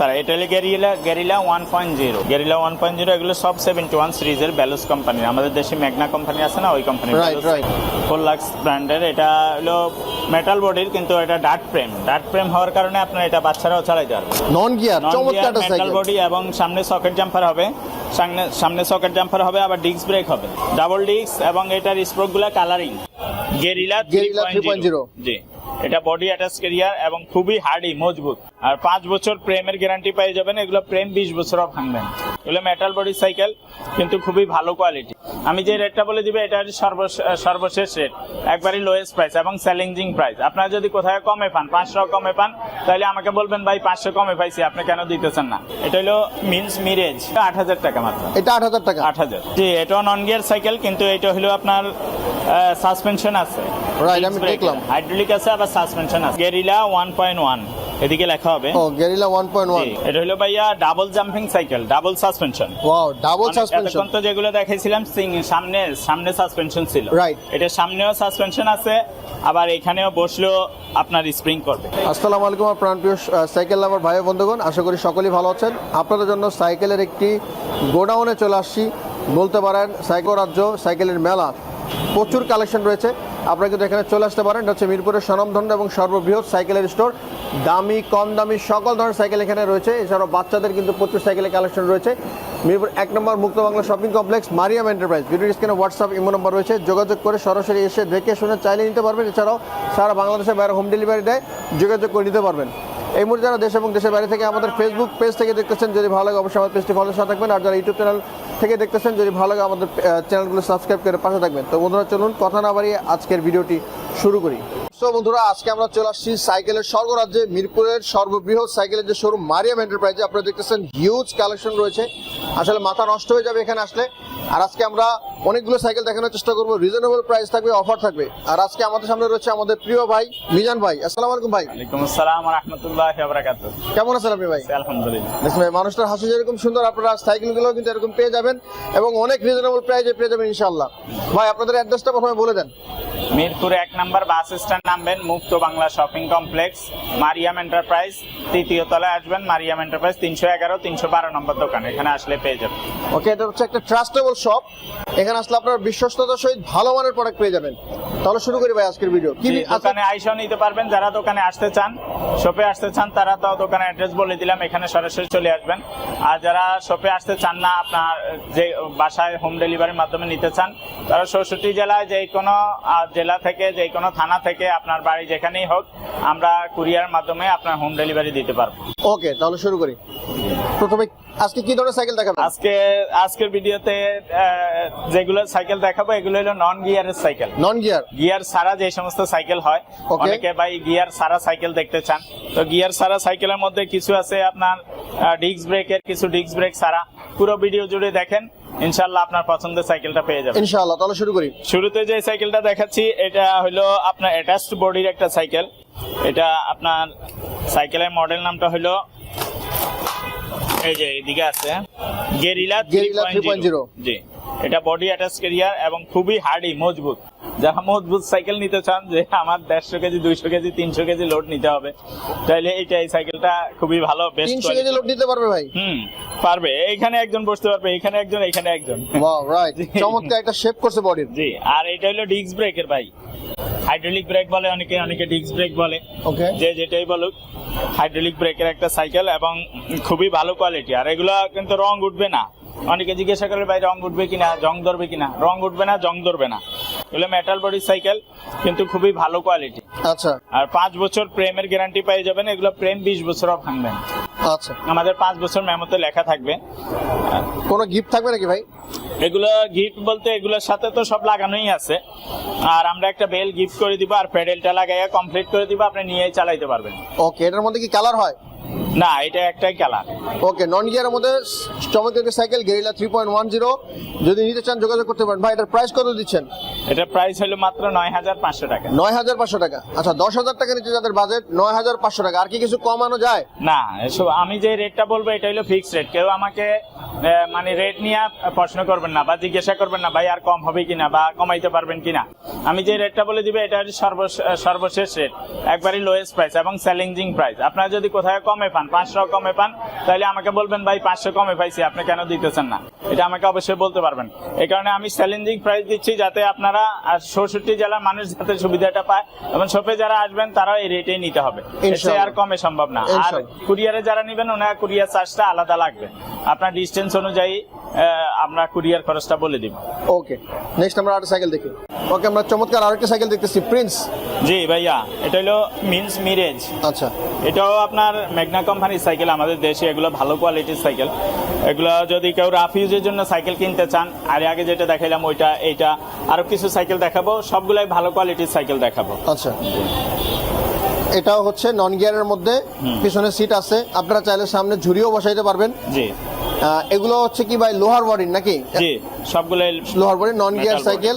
Sir এটা হলো Guerrilla Guerrilla one point zero Guerrilla one point zero এগুলো সব সেভেন্টি ওয়ান সিরিজের ব্যালুস কোম্পানির আমাদের দেশে ম্যাগনা কোম্পানি আছে না? ওই কোম্পানি. ফোর লাক্স ব্র্যান্ডের এটা হলো মেটাল বডির কিন্তু এটা ডার্ট ফ্রেম ডার্ট ফ্রেম হওয়ার কারণে আপনার এটা বাচ্চারাও চালাইতে পারবে। নন গিয়ার চমৎকার মেটাল বডি এবং সামনে সকেট জাম্পার হবে। সামনে সামনে সকেট জাম্পার হবে আবার ডিস্ক ব্রেক হবে। ডাবল ডিস্ক এবং এটার স্প্রোকগুলা কালারিং গেরিলা Guerrilla 3.0 জি। এটা বডি অ্যাটাচ ক্যারিয়ার এবং খুবই হার্ডি মজবুত। আর পাঁচ বছর প্রেমের গ্যারান্টি পেয়ে যাবেন, এগুলো প্রেম বিশ বছরও ভাঙবেন। এগুলো মেটাল বডি সাইকেল কিন্তু খুবই ভালো কোয়ালিটি আমি যে রেটটা বলে দিবে এটা সর্বশেষ রেট একবারই লোয়েস্ট প্রাইস এবং চ্যালেঞ্জিং প্রাইস আপনারা যদি কোথায় কমে পান পাঁচশো কমে পান তাহলে আমাকে বলবেন ভাই পাঁচশো কমে পাইছি আপনি কেন দিতেছেন না? এটা হলো মিন্স মিরেজ আট হাজার টাকা মাত্র। এটা আট হাজার টাকা। আট হাজার। জি এটাও নন গিয়ার সাইকেল কিন্তু এটা হলো আপনার সাসপেনশন আছে। Right, আমি দেখলাম। হাইড্রোলিক আছে আবার সাসপেনশন আছে। গেরিলা ওয়ান পয়েন্ট ওয়ান এদিকে লেখা হবে। ও গেরিলা ওয়ান পয়েন্ট ওয়ান জি, এটা হলো ভাইয়া double jumping cycle double suspension wow double suspension এতক্ষণ তো যেগুলো দেখাইছিলাম সিং- সামনে সামনে সাসপেনশন ছিল। রাইট এটা সামনেও সাসপেনশন আছে আবার এখানেও বসলেও আপনার স্প্রিং করবে। আসসালামু আলাইকুম আমার প্রাণপ্রিয় সাইকেল লাভার ভাই ও বন্ধুগণ আশা করি সকলেই ভালো আছেন। আপনাদের জন্য সাইকেলের একটি গোডাউনে চলে আসছি বলতে পারেন সাইকেল রাজ্য সাইকেলের মেলা। প্রচুর কালেকশন রয়েছে। আপনারা কিন্তু এখানে চলে আসতে পারেন এটা হচ্ছে মিরপুরের স্বনামধন্য এবং সর্ববৃহৎ সাইকেলের স্টোর দামি, কম দামি সকল ধরনের সাইকেল এখানে রয়েছে। এছাড়াও বাচ্চাদের কিন্তু প্রচুর সাইকেলের কালেকশন রয়েছে। মিরপুর এক number Mukto Bangla shopping complex, Mariam enterprise. Video স্ক্রিনে হোয়াটসঅ্যাপ ইমো নম্বর রয়েছে। যোগাযোগ করে সরাসরি এসে দেখে শুনে চাইলে নিতে পারবেন। এছাড়াও সারা বাংলাদেশে বাইরে হোম ডেলিভারি দেয়, যোগাযোগ করে নিতে পারবেন। এই মুহূর্তে যারা দেশ এবং দেশের বাইরে থেকে আমাদের ফেসবুক পেজ থেকে দেখতেছেন, যদি ভালো লাগে অবশ্যই আমাদের পেজটি ফলো সাথে থাকবেন। আর যারা ইউটিউব চ্যানেল থেকে দেখতেছেন, যদি ভালো লাগে আমাদের চ্যানেলগুলো সাবস্ক্রাইব করে পাশে থাকবেন। তো বন্ধুরা, চলুন কথা না বাড়িয়ে আজকের ভিডিওটি শুরু করি। সো বন্ধুরা আজকে আমরা চলে আসছি সাইকেলের স্বর্গরাজ্যে মিরপুরের সর্ববৃহৎ সাইকেলের যে শোরুম মারিয়াম এন্টারপ্রাইজে আপনারা দেখতেছেন হিউজ কালেকশন রয়েছে। আসলে মাথা নষ্ট হয়ে যাবে এখানে আসলে। আর আজকে আমরা অনেকগুলো সাইকেল দেখানোর চেষ্টা করব। রিজনেবল প্রাইস থাকবে অফার থাকবে। আর আজকে আমাদের সামনে রয়েছে আমাদের প্রিয় ভাই মিজান ভাই। আসসালামু আলাইকুম ভাই। ওয়ালাইকুম আসসালাম রহমতুল্লাহ বারাকাত কেমন আছেন আপনি ভাই? আলহামদুলিল্লাহ। দেখুন ভাই মানুষটার হাসি যেরকম সুন্দর আপনারা সাইকেলগুলো কিন্তু এরকম পেয়ে যাবেন এবং অনেক রিজনেবল প্রাইসে পেয়ে যাবেন ইনশাল্লাহ ভাই আপনাদের অ্যাড্রেসটা প্রথমে বলে দেন। মিরপুর এক নম্বর বাস স্ট্যান্ড নামবেন Mukto Bangla shopping complex, Mariam enterprise, তৃতীয় তলায় আসবেন, মারিয়াম এন্টারপ্রাইজ, তিনশো এগারো, তিনশো বারো নম্বর দোকান। এখানে আসলে পেয়ে যাবেন। ওকে এটা হচ্ছে একটা ট্রাস্টেবল শপ এখানে আসলে আপনারা বিশ্বস্ততার সহিত ভালো মানের প্রোডাক্ট পেয়ে যাবেন। তাহলে শুরু করি ভাই আজকের ভিডিও কি আচ্ছা, দোকানে আইসাও নিতে পারবেন যারা দোকানে আসতে চান শপে আসতে চান তারা তো দোকানে অ্যাড্রেস বলে দিলাম এখানে সরাসরি চলে আসবেন। আর যারা শপে আসতে চান না আপনার যে বাসায় হোম ডেলিভারির মাধ্যমে নিতে চান তারা চৌষট্টি জেলায় যে কোনো জেলা থেকে যে কোনো থানা থেকে আপনার বাড়ি যেখানেই হোক আমরা কুরিয়ার মাধ্যমে আপনার হোম ডেলিভারি দিতে পারব। ওকে তাহলে শুরু করি। প্রথমে আজকে কি ধরনের সাইকেল দেখাবেন? আজকে আজকের ভিডিওতে যেগুলো সাইকেল দেখাবো এগুলো হলো নন গিয়ারের সাইকেল নন গিয়ার গিয়ার সারা যে সমস্ত সাইকেল হয় অনেকে ভাই গিয়ার সারা সাইকেল দেখতে চান। তো গিয়ার সারা সাইকেলের মধ্যে কিছু আছে আপনার ডিস্ক ব্রেকের কিছু ডিস্ক ব্রেক সারা পুরো ভিডিও জুড়ে দেখেন ইনশাল্লাহ আপনার পছন্দের সাইকেলটা পেয়ে যাবেন। ইনশাআল্লাহ তাহলে শুরু করি। শুরুতে যে সাইকেলটা দেখাচ্ছি এটা হলো আপনার অ্যাটাচড বডির একটা সাইকেল এটা আপনার সাইকেলের মডেল নামটা হলো এই যে এদিকে আছে গেরিলা থ্রি পয়েন্ট জিরো জি। এটা বডি অ্যাটাচ ক্যারিয়ার এবং খুবই হার্ডি মজবুত। যারা মজবুত সাইকেল নিতে চান যে আমার দেড়শো কেজি দুইশো কেজি তিনশো কেজি লোড নিতে হবে তাহলে এইটা এই সাইকেলটা খুবই ভালো বেস্ট তিনশো কেজি লোড দিতে পারবে ভাই? হুম পারবে। এইখানে একজন বসতে পারবে এখানে একজন এখানে একজন। ওয়াও রাইট চমৎকার একটা শেপ করছে বডির জি আর এটা হলো ডিস্ক ব্রেকের ভাই। হাইড্রোলিক ব্রেক বলে অনেকে অনেকে ডিস্ক ব্রেক বলে। ওকে যে যেটাই বলুক হাইড্রোলিক ব্রেকের একটা সাইকেল এবং খুবই ভালো কোয়ালিটি আর এগুলো কিন্তু রং উঠবে না। অনেকে জিজ্ঞাসা করে ভাই রং উঠবে কিনা? জং ধরবে কিনা? রং উঠবে না জং ধরবে না। এগুলো মেটাল বডি সাইকেল কিন্তু খুবই ভালো কোয়ালিটি আচ্ছা। আর পাঁচ বছর প্রেমের গ্যারান্টি পেয়ে যাবেন এগুলো প্রেম বিশ বছরও ভাঙবেন আচ্ছা। আমাদের পাঁচ বছর মেমোতে লেখা থাকবে। কোনো গিফট থাকবে নাকি ভাই? এগুলো গিফট বলতে এগুলোর সাথে তো সব লাগানোই আছে। আর আমরা একটা বেল গিফট করে দিব আর প্যাডেলটা লাগাইয়া কমপ্লিট করে দিব আপনি নিয়েই চালাইতে পারবেন। ওকে এটার মধ্যে কি কালার হয়? না এটা একটাই কালার ওকে নন গিয়ারের মধ্যে চমৎকার একটি cycle Guerrilla three point one zero যদি নিতে চান যোগাযোগ করতে পারেন। ভাই এটার প্রাইস কত দিচ্ছেন? এটা প্রাইস হলো মাত্র নয় হাজার পাঁচশো টাকা। নয় হাজার পাঁচশো টাকা। আচ্ছা দশ হাজার টাকা নিচে যাদের বাজেট নয় হাজার পাঁচশো টাকা। আর কি কিছু কমানো যায়? না এসব আমি যে রেটটা বলব এটা হলো ফিক্সড রেট কেউ আমাকে মানে রেট নিয়ে প্রশ্ন করবেন না বা জিজ্ঞাসা করবেন না ভাই আর কম হবে কিনা বা কমাইতে পারবেন কিনা। আমি যে রেটটা বলে দিবে এটা সর্বশেষ রেট একবারই লোয়েস্ট প্রাইস এবং চ্যালেঞ্জিং প্রাইস আপনারা যদি কোথায় কমে পান পাঁচশো কমে পান তাহলে আমাকে বলবেন ভাই পাঁচশো কমে পাইছি আপনি কেন দিতেছেন না? এটা আমাকে অবশ্যই বলতে পারবেন। এই কারণে আমি চ্যালেঞ্জিং প্রাইস দিচ্ছি যাতে আপনারা আর চৌষট্টি জেলার মানুষ যাতে সুবিধাটা পায় এবং শপে যারা আসবেন তারাও এই রেটেই নিতে হবে। আর কমে সম্ভব না। আর কুরিয়ারে যারা নেবেন ওনার কুরিয়ার চার্জটা আলাদা লাগবে। আপনার ডিস্টেন্স অনুযায়ী আমরা কুরিয়ার খরচটা বলে দিব। ওকে নেক্সট আমরা আরেকটা সাইকেল দেখি। ওকে আমরা চমৎকার আরেকটা সাইকেল দেখতেছি। প্রিন্স জি ভাইয়া এটা হলো মিন্স মিরেজ। আচ্ছা। এটাও আপনার মেঘনা কোম্পানির সাইকেল আমাদের দেশে এগুলো ভালো কোয়ালিটির সাইকেল। এগুলো যদি কেউ রাফ ইউজের জন্য সাইকেল কিনতে চান আর আগে যেটা দেখাইলাম ওইটা এইটা আরও কিছু সাইকেল দেখাবো সবগুলাই ভালো কোয়ালিটির সাইকেল দেখাবো। আচ্ছা। এটাও হচ্ছে নন গিয়ারের মধ্যে পিছনে সিট আছে আপনারা চাইলে সামনে ঝুড়িও বসাইতে পারবেন। জি। এগুলো হচ্ছে কি ভাই লোহার বডির নাকি? জি সবগুলাই লোহার বডি নন গিয়ার সাইকেল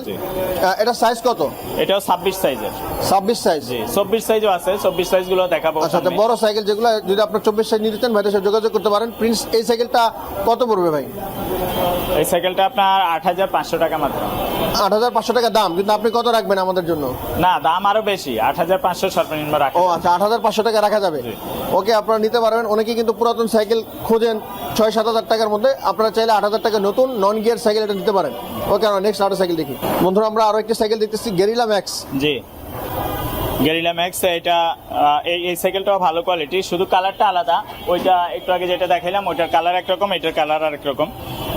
এটা সাইজ কত? এটাও ছাব্বিশ সাইজের ছাব্বিশ সাইজ জি চব্বিশ সাইজও আছে চব্বিশ সাইজগুলো দেখাবো আচ্ছা আচ্ছা। বড় সাইকেল যেগুলো যদি আপনার চব্বিশ সাইজ নিতে চান ভাইদের সাথে যোগাযোগ করতে পারেন। প্রিন্স এই সাইকেলটা কত পড়বে ভাই? এই সাইকেলটা আপনার আট হাজার পাঁচশো টাকা মাত্র। আট হাজার পাঁচশো টাকা দাম কিন্তু আপনি কত রাখবেন আমাদের জন্য? না দাম আরও বেশি আট হাজার পাঁচশো সর্বনিম্ন রাখা ও আচ্ছা আট হাজার পাঁচশো টাকা রাখা যাবে। ওকে আপনারা নিতে পারবেন। অনেকে কিন্তু পুরাতন সাইকেল খোঁজেন ছয় সাত হাজার টাকার মধ্যে আপনারা চাইলে আট হাজার টাকা নতুন নন গিয়ার সাইকেল এটা নিতে পারেন। ওকে, আমরা নেক্সট আরও সাইকেল দেখি। বন্ধুরা, আমরা আরও একটি সাইকেল দেখতেছি গেরিলা ম্যাক্স জি। গেরিলা ম্যাক্স এটা এই এই সাইকেলটাও ভালো কোয়ালিটি শুধু কালারটা আলাদা, ওইটা একটু আগে যেটা দেখাইলাম, ওইটার কালার একরকম এটার কালার আরেক রকম।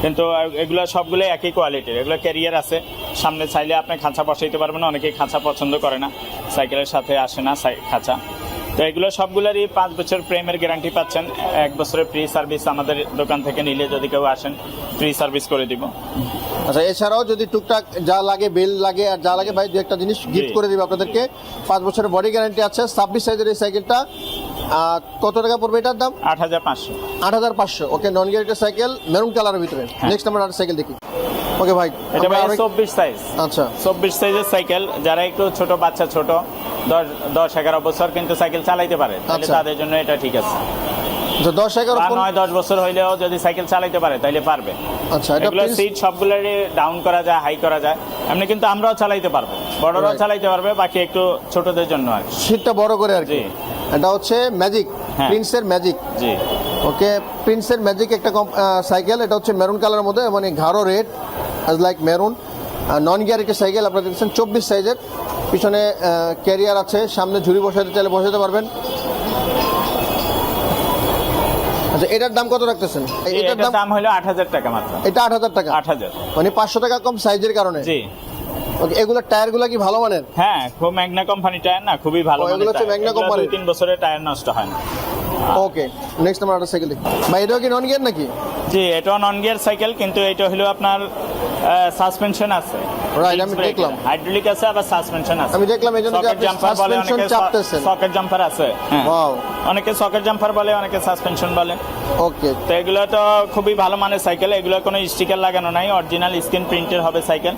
কিন্তু এগুলো সবগুলো একই কোয়ালিটির এগুলো ক্যারিয়ার আছে। সামনে চাইলে আপনি খাঁচা বসাইতে পারবেন, অনেকেই খাঁচা পছন্দ করে না। সাইকেলের সাথে আসে না খাঁচা। তো এগুলো সবগুলোরই পাঁচ বছর প্রেমের গ্যারান্টি পাচ্ছেন। এক বছরের ফ্রি সার্ভিস আমাদের দোকান থেকে নিলে যদি কেউ আসেন ফ্রি সার্ভিস করে দিব। আচ্ছা এছাড়াও যদি টুকটাক যা লাগে বেল লাগে আর যা লাগে ভাই দু একটা জিনিস গিফট করে দিবে আপনাদেরকে। পাঁচ বছরের বডি গ্যারান্টি আছে। ছাব্বিশ সাইজের এই সাইকেলটা কত টাকা পড়বে এটার দাম? আট হাজার পাঁচশো। আট হাজার পাঁচশো। Okay non guaranteed cycle maroon কালারের ভিতরে নেক্সট আমরা আরেকটা সাইকেল দেখি। ওকে ভাই এটা ভাই চব্বিশ সাইজ আচ্ছা। চব্বিশ সাইজের সাইকেল যারা একটু ছোট বাচ্চা ছোট দশ দশ এগারো বছর কিন্তু সাইকেল চালাইতে পারে তাহলে আচ্ছা। তাদের জন্য এটা ঠিক আছে। আচ্ছা দশ এগারো নয় দশ বছর হইলেও যদি সাইকেল চালাইতে পারে তাহলে পারবে। আচ্ছা এগুলো সিট সবগুলোরই ডাউন করা যায় হাই করা যায়। এমনি কিন্তু আমরাও চালাইতে পারব। বড়রাও চালাইতে পারবে বাকি একটু ছোটদের জন্য আর। সিটটা বড় করে আর কি। এটা হচ্ছে ম্যাজিক। প্রিন্সের ম্যাজিক জি। ওকে প্রিন্সের ম্যাজিক একটা সাইকেল এটা হচ্ছে মেরুন কালারের মধ্যে মানে ঘাড়ো red as like maroon non gear একটা সাইকেল আপনারা দেখছেন চব্বিশ সাইজের পিছনে ক্যারিয়ার আছে সামনে ঝুড়ি বসাতে চাইলে বসাতে পারবেন। আচ্ছা এটার দাম কত রাখতেছেন? এটার দাম হলো আট হাজার টাকা মাত্র। এটা আট হাজার টাকা? আট হাজার। মানে পাঁচশো টাকা কম সাইজের কারণে? জি। ওকে টায়ারগুলো কি ভালো মানের? হ্যাঁ খুব ম্যাগনা কোম্পানি টায়ার না খুবই ভালো এগুলো হচ্ছে company। দুই তিন বছরের টায়ার নষ্ট হয় না। ওকে নেক্সট একটা সাইকেল ভাই এটাও কি নন গিয়ার নাকি? জি এটাও নন গিয়ার সাইকেল কিন্তু এটা হলো আপনার সাসপেনশন আছে। Right, আমি দেখলাম। হাইড্রোলিক আছে আবার সাসপেনশন আছে। আমি দেখলাম এই জন্য যে আপনি অনেকে চাপতেছেন। সকেট জাম্পার আছে হ্যাঁ। ওয়াও অনেকে সকেট জাম্পার বলে অনেকে সাসপেনশন বলে। ওকে তো এগুলো তো খুবই ভালো মানের সাইকেল এগুলো কোনো স্টিকার লাগানো নাই অরিজিনাল স্ক্রিন প্রিন্টের হবে সাইকেল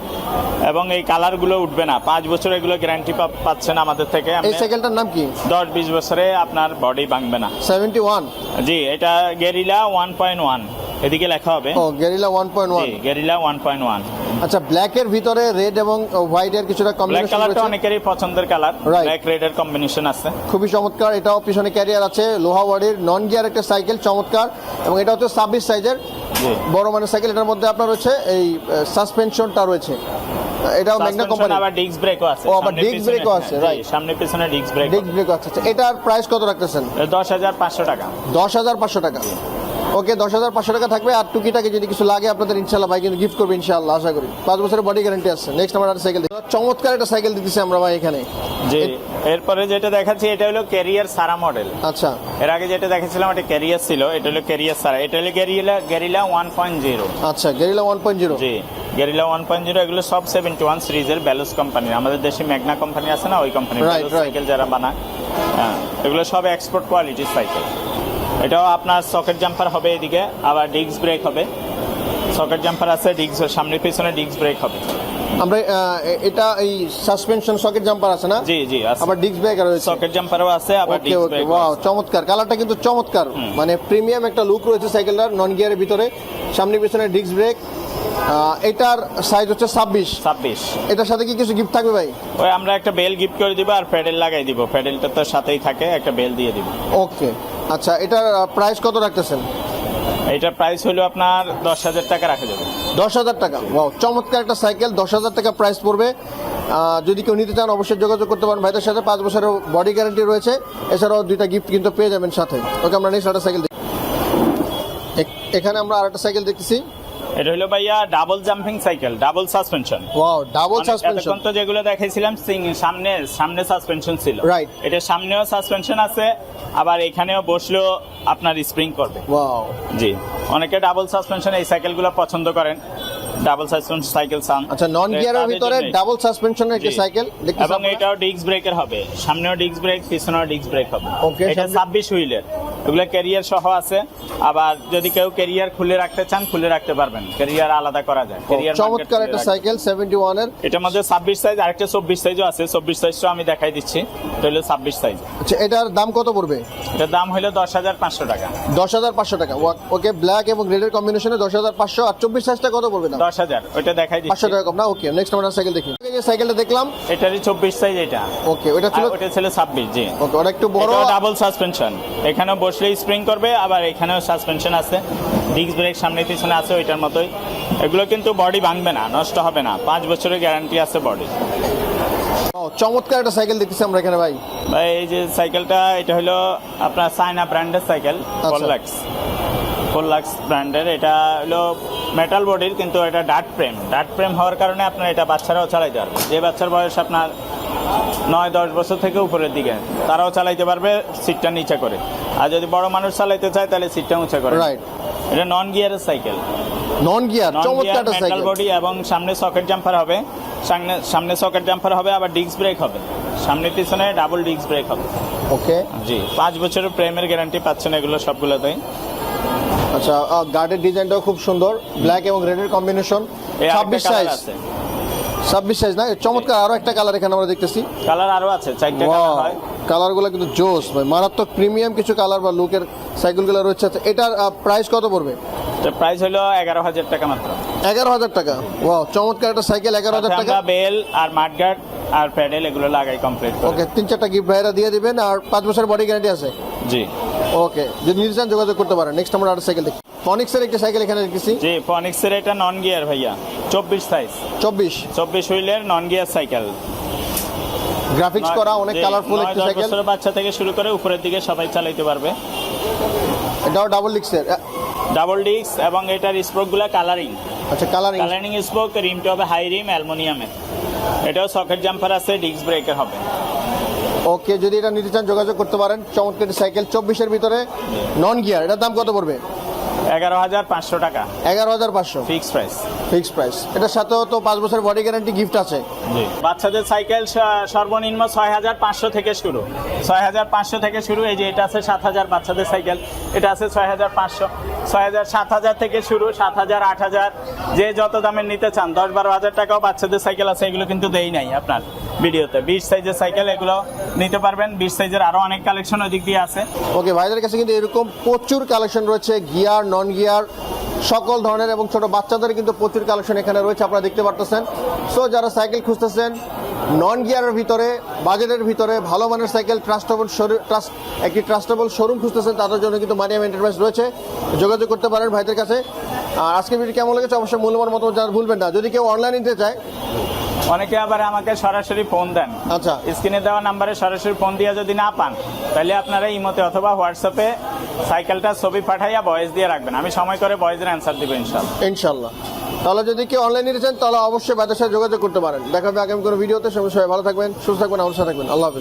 এবং এই কালারগুলো উঠবে না। পাঁচ বছর এগুলো গ্যারান্টি পাচ্ছেন আমাদের থেকে। এই সাইকেলটার নাম কি? দশ বিশ বছরে আপনার বডি ভাঙবে না। সেভেন্টি ওয়ান জি এটা গেরিলা ওয়ান পয়েন্ট ওয়ান এদিকে লেখা হবে। ও গেরিলা ওয়ান পয়েন্ট ওয়ান জি গেরিলা ওয়ান পয়েন্ট ওয়ান আচ্ছা ব্ল্যাকের ভিতরে রেড এবং হোয়াইট এর কিছুটা কম্বিনেশন ব্ল্যাক কালারটা অনেকেরই পছন্দের কালার ব্ল্যাক রেড এর কম্বিনেশন আছে। খুবই চমৎকার এটাও পিছনে ক্যারিয়ার আছে। লোহা বডির নন গিয়ার একটা সাইকেল চমৎকার। এবং এটা হচ্ছে ছাব্বিশ সাইজের জি। বড় মানের সাইকেল এটার মধ্যে আপনার রয়েছে এই সাসপেনশনটা রয়েছে। এটাও ম্যাগনা কোম্পানি আবার ডিস্ক ব্রেকও আছে। ও, আবার disc পিছনে- আছে, right. সামনে পিছনে ডিস্ক ব্রেক ডিস্ক ব্রেক আছে। আচ্ছা, এটার প্রাইস কত রাখতেছেন? দশ হাজার পাঁচশো টাকা। দশ হাজার পাঁচশো টাকা। ওকে দশ হাজার পাঁচশো টাকা থাকবে আর টুকিটাকে যদি কিছু লাগে আপনাদের ইনশাল্লাহ ভাই কিন্তু গিফট করবে ইনশাল্লাহ আশা করি। পাঁচ বছরের বডি গ্যারান্টি আছে। নেক্সট আমরা সাইকেল চমৎকার একটা সাইকেল দিতেছি আমরা ভাই এখানে। যে এরপরে যেটা দেখাচ্ছি এটা হলো ক্যারিয়ার সারা মডেল আচ্ছা। এর আগে যেটা দেখেছিলাম এটা ক্যারিয়ার ছিল এটা হলো ক্যারিয়ার সারা এটা হলো Guerrilla Guerrilla one point zero আচ্ছা গেরিলা ওয়ান পয়েন্ট জিরো জি গেরিলা ওয়ান পয়েন্ট জিরো এগুলো সব সেভেন্টি ওয়ান সিরিজের ব্যালুস কোম্পানি আমাদের দেশে ম্যাগনা কোম্পানি আছে না ওই কোম্পানি. সাইকেল যারা বানায় হ্যাঁ, এগুলো সব এক্সপোর্ট কোয়ালিটির সাইকেল এটাও আপনার সকেট জাম্পার হবে এদিকে আবার ডিস্ক ব্রেক হবে। সকেট জাম্পার আছে ডিস্ক সামনে পিছনে ডিস্ক ব্রেক হবে। আমরা এটা এই সাসপেনশন সকেট জাম্পার আছে না? জি জি আবার ডিস্ক ব্রেকার রয়েছে। সকেট জাম্পারও আছে আবার ডিস্ক ব্রেক ওয়াও চমৎকার। কালারটা কিন্তু চমৎকার। মানে প্রিমিয়াম একটা লুক রয়েছে সাইকেলটার নন গিয়ারের ভিতরে। সামনে পিছনে ডিস্ক ব্রেক এটার সাইজ হচ্ছে ছাব্বিশ। ছাব্বিশ। এটার সাথে কি কিছু গিফট থাকবে ভাই? ওই আমরা একটা বেল গিফট করে দিব আর প্যাডেল লাগাই দিব। প্যাডেলটা তো সাথেই থাকে একটা বেল দিয়ে দিব। ওকে আচ্ছা এটার প্রাইস কত রাখতেছেন? এটা প্রাইস হলো আপনার দশ হাজার টাকা রাখা যাবে। দশ হাজার টাকা। ওয়াও চমৎকার একটা সাইকেল দশ হাজার টাকা প্রাইস পড়বে। যদি কেউ নিতে চান অবশ্যই যোগাযোগ করতে পারেন। ভাইদের সাথে পাঁচ বছরের বডি গ্যারান্টি রয়েছে। এছাড়াও দুইটা গিফট কিন্তু পেয়ে যাবেন সাথে। ওকে আমরা নেক্সট একটা সাইকেল দেখি। এখানে আমরা আরেকটা সাইকেল দেখতেছি। এটা হলো ভাইয়া double jumping cycle double suspension wow double suspension এতক্ষণ তো যেগুলো দেখাইছিলাম সিং- সামনে সামনে সাসপেনশন ছিল। রাইট এটা সামনেও সাসপেনশন আছে আবার এখানেও বসলেও আপনার স্প্রিং করবে। ওয়াও জি অনেকে ডাবল সাসপেনশন এই সাইকেলগুলো পছন্দ করেন। ডাবল সাসপেনশন সাইকেল সান আচ্ছা নন গিয়ারের ভিতরে ডাবল সাসপেনশনের একটা সাইকেল এবং এটাও ডিস্ক ব্রেকের হবে। সামনেও ডিস্ক ব্রেক পিছনেও ডিস্ক ব্রেক হবে। এটা সামনে- ছাব্বিশ হুইলের। এগুলো ক্যারিয়ার সহ আছে। আবার যদি কেউ ক্যারিয়ার খুলে রাখতে চান খুলে রাখতে পারবেন। ক্যারিয়ার আলাদা করা যায়। ক্যারিয়ার চমৎকার একটা সাইকেল সেভেন্টি ওয়ানের এটার মধ্যে ছাব্বিশ সাইজ আরেকটা চব্বিশ সাইজও আছে। চব্বিশ সাইজটা আমি দেখাই দিচ্ছি। এটা হলো ছাব্বিশ সাইজ আচ্ছা এটার দাম কত পড়বে? এটার দাম হলো দশ হাজার পাঁচশো টাকা। দশ হাজার পাঁচশো টাকা। ওকে ব্ল্যাক এবং রেডের কম্বিনেশনে দশ হাজার পাঁচশো। আর চব্বিশ সাইজটা কত পড়বে দাম? হাজার। ওইটা দেখাই পাঁচশো টাকা কম না? ওকে নেক্সট আমরা সাইকেল দেখি। যে সাইকেলটা দেখলাম। এটারই চব্বিশ সাইজ এটা। ওকে ওটা ছিল ওটা ছিল ছাব্বিশ জি। ওকে ওটা একটু বড়। ডাবল সাসপেনশন এখানে বসলে স্প্রিং করবে আবার এখানেও সাসপেনশন আছে। ডিস্ক ব্রেক সামনে পিছনে আছে ওইটার মতোই। এগুলো কিন্তু বডি ভাঙবে না নষ্ট হবে না। পাঁচ বছরের গ্যারান্টি আছে বডি চমৎকার একটা সাইকেল দেখতেছি আমরা এখানে ভাই। ভাই এই যে সাইকেলটা এটা হলো আপনার সাইনা ব্র্যান্ডের cycle four lux Fourlux Fourlux ব্র্যান্ডের এটা হলো মেটাল বডির কিন্তু এটা ডাট ফ্রেম ডাট ফ্রেম হওয়ার কারণে আপনার এটা বাচ্চারাও চালাইতে পারবে। যে বাচ্চার বয়স আপনার নয় দশ বছর থেকে উপরের দিকে তারাও চালাইতে পারবে সিটটা নিচে করে। আর যদি বড় মানুষ চালাইতে চায় তাহলে সিটটা উঁচা করে। রাইট এটা নন গিয়ারের সাইকেল নন গিয়ার চমৎকার সাইকেল বডি এবং সামনে সকেট জাম্পার হবে। সামনে সামনে সকেট জাম্পার হবে আবার ডিস্ক ব্রেক হবে। সামনে পিছনে ডাবল ডিস্ক ব্রেক হবে। ওকে জি পাঁচ বছরের প্রেমের গ্যারান্টি পাচ্ছেন এগুলো সবগুলোতেই। আচ্ছা গার্ডের ডিজাইনটাও খুব সুন্দর। ব্ল্যাক এবং রেডের কম্বিনেশন ছাব্বিশ সাইজ ছাব্বিশ সাইজ না? চমৎকার আরও একটা কালার এখানে আমরা দেখতেছি। কালার আরও আছে চারটে কালার হয়। কালারগুলো কিন্তু জোস ভাই। মারাত্মক প্রিমিয়াম কিছু কালার বা লুকের সাইকেলগুলো রয়েছে। আচ্ছা, এটার প্রাইস কত পড়বে? প্রাইস হলো এগারো হাজার টাকা মাত্র। এগারো হাজার টাকা। ওয়াও চমৎকার একটা সাইকেল এগারো হাজার টাকা। বেল আর মাঠগার্ড আর প্যাডেল এগুলো লাগাই কমপ্লিট ওকে তিন চারটা গিফট ভাইরা দিয়ে দিবেন। আর পাঁচ বছর বডি গ্যারান্টি আছে? জি। ওকে যদি নিতে চান যোগাযোগ করতে পারেন নেক্সট আমরা একটা সাইকেল দেখি। ফনিক্সের একটা সাইকেল এখানে দেখতেছি। জি ফনিক্সের এটা নন গিয়ার ভাইয়া। চব্বিশ সাইজ চব্বিশ। চব্বিশ হুইলের নন গিয়ার সাইকেল গ্রাফিক্স করা অনেক কালারফুল একটা সাইকেল বছরের বাচ্চা থেকে শুরু করে উপরের দিকে সবাই চালাইতে পারবে। এটাও ডাবল ডিক্সের ডাবল ডিস্ক এবং এটার স্পোকগুলো কালারিং আচ্ছা কালারিং কালারিং স্পোক রিমটা হবে হাই রিম অ্যালমোনিয়ামের এটাও সকেট জাম্পার আছে ডিস্ক ব্রেকার হবে। ওকে যদি এটা নিতে চান, যোগাযোগ করতে পারেন। চমৎকার সাইকেল, চব্বিশের ভিতরে নন গিয়ার এটার দাম কত পড়বে? এগারো হাজার পাঁচশো টাকা। এগারো হাজার পাঁচশো। ফিক্স প্রাইস ফিক্স প্রাইস এটার সাথেও তো পাঁচ বছর বডি গ্যারান্টি গিফট আছে। বাচ্চাদের সাইকেল সর্বনিম্ন ছয় হাজার পাঁচশো থেকে শুরু। ছয় হাজার পাঁচশো থেকে শুরু এই যে এটা আছে সাত হাজার বাচ্চাদের সাইকেল এটা আছে ছয় হাজার পাঁচশো। ছয় হাজার সাত হাজার থেকে শুরু সাত হাজার আট হাজার। যে যত দামের নিতে চান দশ বারো হাজার টাকাও বাচ্চাদের সাইকেল আছে এগুলো কিন্তু দেই নাই আপনার ভিডিওতে। বিশ সাইজের সাইকেল এগুলো নিতে পারবেন। বিশ সাইজের আরও অনেক কালেকশন ওই দিক দিয়ে আছে। ওকে ভাইদের কাছে কিন্তু এরকম প্রচুর কালেকশন রয়েছে গিয়ার নন গিয়ার সকল ধরনের এবং ছোট বাচ্চাদের কিন্তু প্রচুর কালেকশন এখানে রয়েছে, আপনারা দেখতে পারতেছেন। সো যারা সাইকেল খুঁজতেছেন নন গিয়ারের ভিতরে, বাজেটের ভিতরে, ভালো মানের সাইকেল ট্রাস্টেবল ট্রাস্ট একটি ট্রাস্টেবল শোরুম খুঁজতেছেন, তাদের জন্য কিন্তু মারিয়াম এন্টারপ্রাইজ রয়েছে। যোগাযোগ করতে পারেন ভাইদের কাছে। আর আজকে ভিডিও কেমন লেগেছে? অবশ্যই মূল্যবান মতো যারা ভুলবেন না। যদি কেউ অনলাইন নিতে চায় অনেকে আবার আমাকে সরাসরি ফোন দেন। আচ্ছা। স্ক্রিনে দেওয়া নাম্বারে সরাসরি ফোন দিয়ে যদি না পান তাহলে আপনারা ইমোতে অথবা হোয়াটসঅ্যাপে সাইকেলটা ছবি পাঠাইয়া ভয়েস দিয়ে রাখবেন। আমি সময় করে ভয়েসের অ্যান্সার দিব ইনশাল্লাহ ইনশাল্লাহ তাহলে যদি কেউ অনলাইনে নিয়েছেন তাহলে অবশ্যই ভাইদের সাথে যোগাযোগ করতে পারেন। দেখা হবে আগামী কোনো ভিডিওতে। সবাই সবাই ভালো থাকবেন সুস্থ থাকবেন আমার সাথে থাকবেন। আল্লাহ হাফিজ।